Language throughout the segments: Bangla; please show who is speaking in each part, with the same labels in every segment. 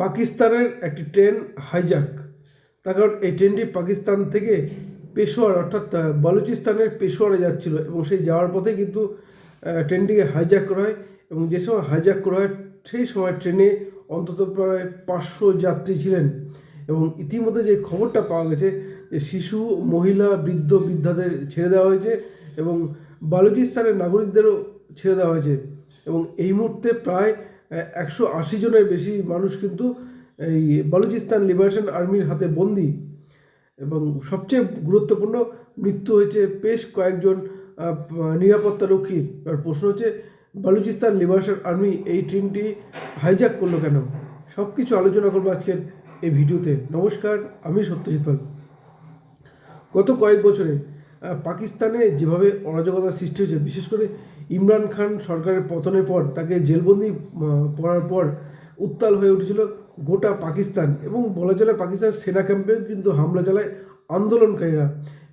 Speaker 1: পাকিস্তানের একটি ট্রেন হাইজ্যাক তার কারণ এই ট্রেনটি পাকিস্তান থেকে পেশোয়ার, অর্থাৎ বালুচিস্তানের পেশোয়ারে যাচ্ছিল এবং সেই যাওয়ার পথে কিন্তু ট্রেনটিকে হাইজ্যাক করা হয় এবং যে সময় হাইজ্যাক করা হয়, সেই সময় ট্রেনে অন্তত প্রায় পাঁচশো যাত্রী ছিলেন এবং ইতিমধ্যে যে খবরটা পাওয়া গেছে যে শিশু, মহিলা, বৃদ্ধ, বৃদ্ধাদের ছেড়ে দেওয়া হয়েছে এবং বালুচিস্তানের নাগরিকদেরও ছেড়ে দেওয়া হয়েছে এবং এই মুহূর্তে প্রায় একশো আশি জনের বেশি মানুষ কিন্তু এই বালুচিস্তান লিবারেশন আর্মির হাতে বন্দি। এবং সবচেয়ে গুরুত্বপূর্ণ মৃত্যু হয়েছে বেশ কয়েকজন আহ, নিরাপত্তা রক্ষীর এবার প্রশ্ন হচ্ছে বালুচিস্তান লিবারেশন আর্মি এই ট্রেনটি হাইজ্যাক করল কেন? সব কিছু আলোচনা করব আজকের এই ভিডিওতে। নমস্কার আমি সত্যজিৎ পাল। গত কয়েক বছরে পাকিস্তানে যেভাবে অরাজকতা সৃষ্টি হয়েছে বিশেষ করে ইমরান খান সরকারের পতনের পর তাকে জেলবন্দি পড়ার পর উত্তাল হয়ে উঠেছিল গোটা পাকিস্তান এবং বলা চলে পাকিস্তান সেনা ক্যাম্পে কিন্তু হামলা চালায় আন্দোলনকারীরা।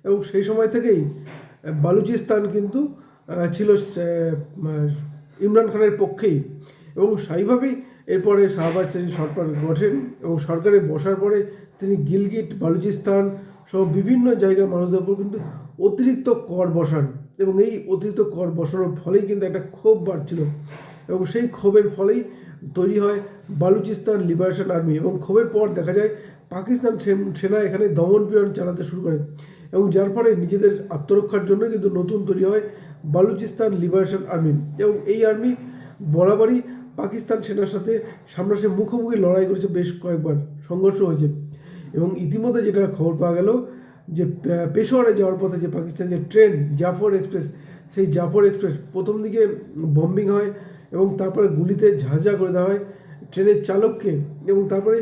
Speaker 1: এবং সেই সময় থেকেই বালুচিস্তান কিন্তু ছিল ইমরান খানের পক্ষেই। এবং সেইভাবেই এরপরে শাহবাজ শাহী সরকার গঠেন এবং সরকারে বসার পরে তিনি গিলগিট, বালুচিস্তান সহ বিভিন্ন জায়গায় মানুষদের উপর কিন্তু অতিরিক্ত কর বসান। এবং এই অতিরিক্ত কর বসানোর ফলেই কিন্তু একটা ক্ষোভ বাড়ছিল। এবং সেই ক্ষোভের ফলেই তৈরি হয় বালুচিস্তান লিবারেশন আর্মি। এবং ক্ষোভের পর দেখা যায় পাকিস্তান সেনা এখানে দমন পীড়ন চালাতে শুরু করে। এবং যার ফলে নিজেদের আত্মরক্ষার জন্য কিন্তু নতুন তৈরি হয় বালুচিস্তান লিবারেশন আর্মি। এবং এই আর্মি বরাবরই পাকিস্তান সেনার সাথে সামনাসামনি মুখোমুখি লড়াই করেছে বেশ কয়েকবার। সংঘর্ষ হয়েছে। এবং ইতিমধ্যে যেটা খবর পাওয়া গেল যে পেশোয়ারে যাওয়ার পথে যে পাকিস্তান যে ট্রেন, জাফর এক্সপ্রেস, সেই জাফর এক্সপ্রেস প্রথম দিকে বম্বিং হয় এবং তারপরে গুলিতে ঝাঁঝা করে দেওয়া হয় ট্রেনের চালককে এবং তারপরে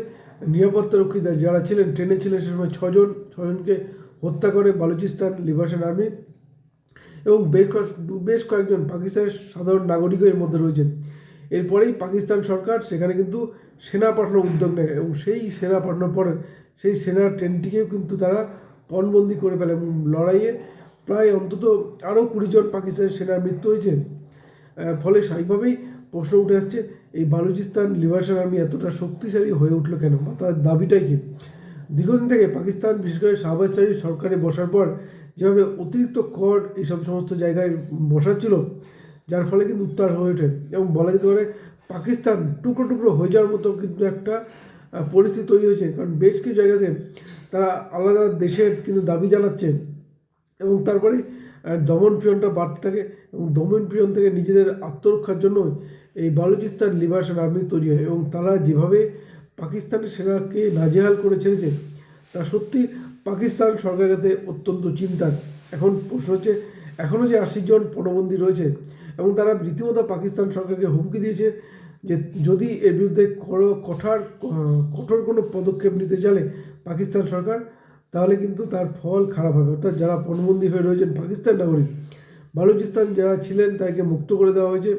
Speaker 1: নিরাপত্তা রক্ষী যারা ছিলেন, ট্রেনে ছিলেন সে সময় ছজন, ছজনকে হত্যা করে বালুচিস্তান লিবারেশন আর্মি এবং বেশ বেশ কয়েকজন পাকিস্তানের সাধারণ নাগরিকও এর মধ্যে রয়েছেন। এরপরেই পাকিস্তান সরকার সেখানে কিন্তু সেনা পাঠানোর উদ্যোগ নেয় এবং সেই সেনা পাঠানোর পরে সেই সেনার ট্রেনটিকেও কিন্তু তারা পণবন্দি করে ফেলে এবং লড়াইয়ে প্রায় অন্তত আরও কুড়িজন পাকিস্তানের সেনার মৃত্যু হয়েছে। ফলে স্বাভাবিকভাবেই প্রশ্ন উঠে আসছে, এই বালুচিস্তান লিবারেশন আর্মি এতটা শক্তিশালী হয়ে উঠল কেন? বা তার দাবিটাই কি? দীর্ঘদিন থেকে পাকিস্তান, বিশেষ করে শাহবাজ শাহীর সরকারে বসার পর যেভাবে অতিরিক্ত কর এইসব সমস্ত জায়গায় বসাচ্ছিল, যার ফলে কিন্তু উত্তার হয়ে ওঠে। এবং বলা যেতে পারে, পাকিস্তান টুকরো টুকরো হয়ে যাওয়ার মতো কিন্তু একটা পরিস্থিতি তৈরি হয়েছে। কারণ বেশ কিছু জায়গাতে তারা আলাদা দেশের কিন্তু দাবি জানাচ্ছে এবং তারপরে দমন পীড়নটা বাড়তে থাকে এবং দমন পীড়ন থেকে নিজেদের আত্মরক্ষার জন্য এই বালুচিস্তান লিবারেশন আর্মি তৈরি হয় এবং তারা যেভাবে পাকিস্তানের সেনাকে নাজেহাল করে ছেড়েছে, তা সত্যি পাকিস্তান সরকারের কাছে অত্যন্ত চিন্তার। এখন প্রশ্ন হচ্ছে এখনও যে আশি জন পণবন্দী রয়েছে এবং তারা রীতিমতো পাকিস্তান সরকারকে হুমকি দিয়েছে যে যদি এর বিরুদ্ধে কঠার কঠোর কোনো পদক্ষেপ নিতে চলে পাকিস্তান সরকার, তাহলে কিন্তু তার ফল খারাপ হবে। অর্থাৎ যারা পণবন্দী হয়ে রয়েছেন পাকিস্তান নাগরিক, বালুচিস্তান যারা ছিলেন তাকে মুক্ত করে দেওয়া হয়েছে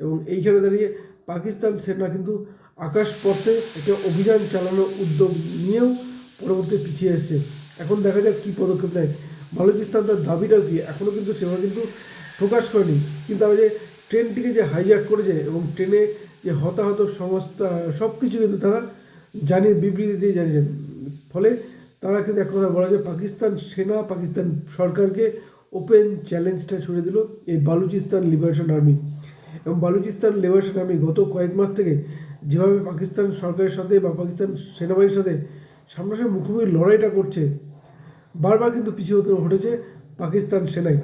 Speaker 1: এবং এইখানে দাঁড়িয়ে পাকিস্তান সেনা কিন্তু আকাশপথে একটা অভিযান চালানোর উদ্যোগ নিয়েও পরবর্তী পিছিয়ে এসছে। এখন দেখা যাক কী পদক্ষেপ নেয়। বালুচিস্তান তার দাবিটাও কি? এখনও কিন্তু সেভাবে কিন্তু প্রকাশ করেনি। কিন্তু তারা যে ট্রেনটিকে যে হাইজ্যাক করেছে এবং ট্রেনে যে হতাহত সমস্ত সব কিছু কিন্তু তারা জানিয়ে বিবৃতি দিয়ে জানিয়েছেন ফলে তারা কিন্তু এক কথা বলা যায় পাকিস্তান সেনা, পাকিস্তান সরকারকে ওপেন চ্যালেঞ্জটা ছুড়ে দিল এই বালুচিস্তান লিবারেশন আর্মি এবং বালুচিস্তান লিবারেশন আর্মি গত কয়েক মাস থেকে যেভাবে পাকিস্তান সরকারের সাথে বা পাকিস্তান সেনাবাহিনীর সাথে সামনাসামনি মুখোমুখি লড়াইটা করছে, বারবার কিন্তু পিছিয়ে হতে ঘটেছে পাকিস্তান সেনাই।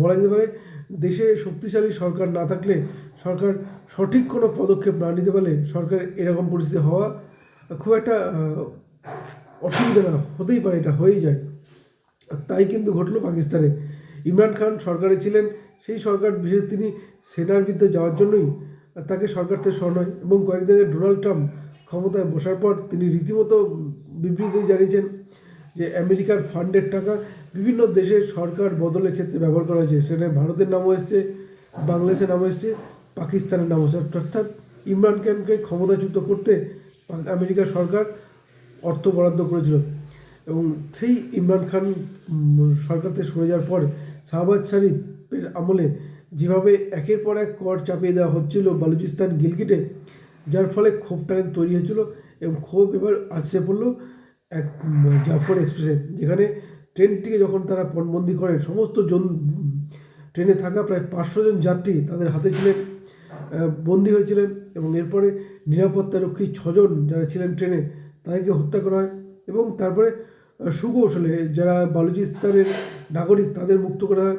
Speaker 1: বলা যেতে পারে দেশে শক্তিশালী সরকার না থাকলে সরকার সঠিক কোনো পদক্ষেপ না নিতে পারলে সরকার এরকম পরিস্থিতি হওয়া খুব একটা অসুবিধা না হতেই পারে, এটা হয়েই যায়। তাই কিন্তু ঘটলো পাকিস্তানে। ইমরান খান সরকারে ছিলেন, সেই সরকার বিশেষ তিনি সেনার বিরুদ্ধে যাওয়ার জন্যই তাকে সরকার থেকে সরানো হয় এবং কয়েকদিন আগে ডোনাল্ড ট্রাম্প ক্ষমতায় বসার পর তিনি রীতিমতো বিবৃতি জানিয়েছেন যে আমেরিকার ফান্ডের টাকা বিভিন্ন দেশের সরকার বদলের ক্ষেত্রে ব্যবহার করা হয়েছে। সেখানে ভারতের নামও এসছে, বাংলাদেশের নামও এসছে, পাকিস্তানের নামও এসছে। অর্থাৎ ইমরান খানকে ক্ষমতাচ্যুত করতে আমেরিকার সরকার অর্থ বরাদ্দ করেছিল। এবং সেই ইমরান খান সরকার থেকে সরে যাওয়ার পর শাহবাজ শরীফের আমলে যেভাবে একের পর এক কর চাপিয়ে দেওয়া হচ্ছিল বালুচিস্তান গিলগিটে, যার ফলে ক্ষোভটা তৈরি হয়েছিল এবং ক্ষোভ এবার আসছে পড়ল এক জাফর এক্সপ্রেসে, যেখানে ট্রেনটিকে যখন তারা পণবন্দি করেন সমস্ত জন, ট্রেনে থাকা প্রায় পাঁচশো জন যাত্রী তাদের হাতে ছিলেন বন্দী হয়েছিলেন এবং এরপরে নিরাপত্তারক্ষী ছজন যারা ছিলেন ট্রেনে তাদেরকে হত্যা করা হয় এবং তারপরে সুকৌশলে যারা বালুচিস্তানের নাগরিক তাদের মুক্ত করা হয়।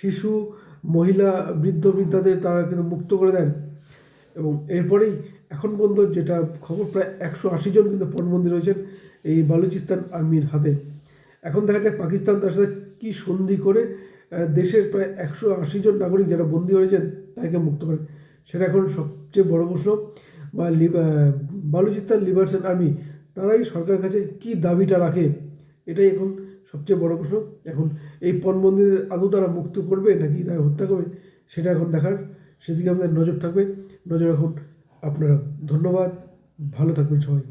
Speaker 1: শিশু, মহিলা, বৃদ্ধ, বৃদ্ধাদের তারা কিন্তু মুক্ত করে দেন। এবং এরপরেই এখন পর্যন্ত যেটা খবর, প্রায় একশো আশি জন কিন্তু পণবন্দি রয়েছেন এই বালুচিস্তান আর্মির হাতে। এখন দেখা যাক পাকিস্তান তার সাথে কী সন্ধি করে দেশের প্রায় একশো আশি জন নাগরিক যারা বন্দী হয়েছেন তাদেরকে মুক্ত করে। সেটা এখন সবচেয়ে বড় প্রশ্ন। বা বালুচিস্তান লিবারেশন আর্মি তারাই সরকারের কাছে কী দাবিটা রাখে? এটাই এখন সবচেয়ে বড় প্রশ্ন। এখন এই পণবন্দীদের আদৌ তারা মুক্ত করবে নাকি তারা হত্যা করবে, সেটা এখন দেখার সেদিকে আমাদের নজর থাকবে। নজর রাখুন। আপনারা ধন্যবাদ। ভালো থাকবেন সবাই।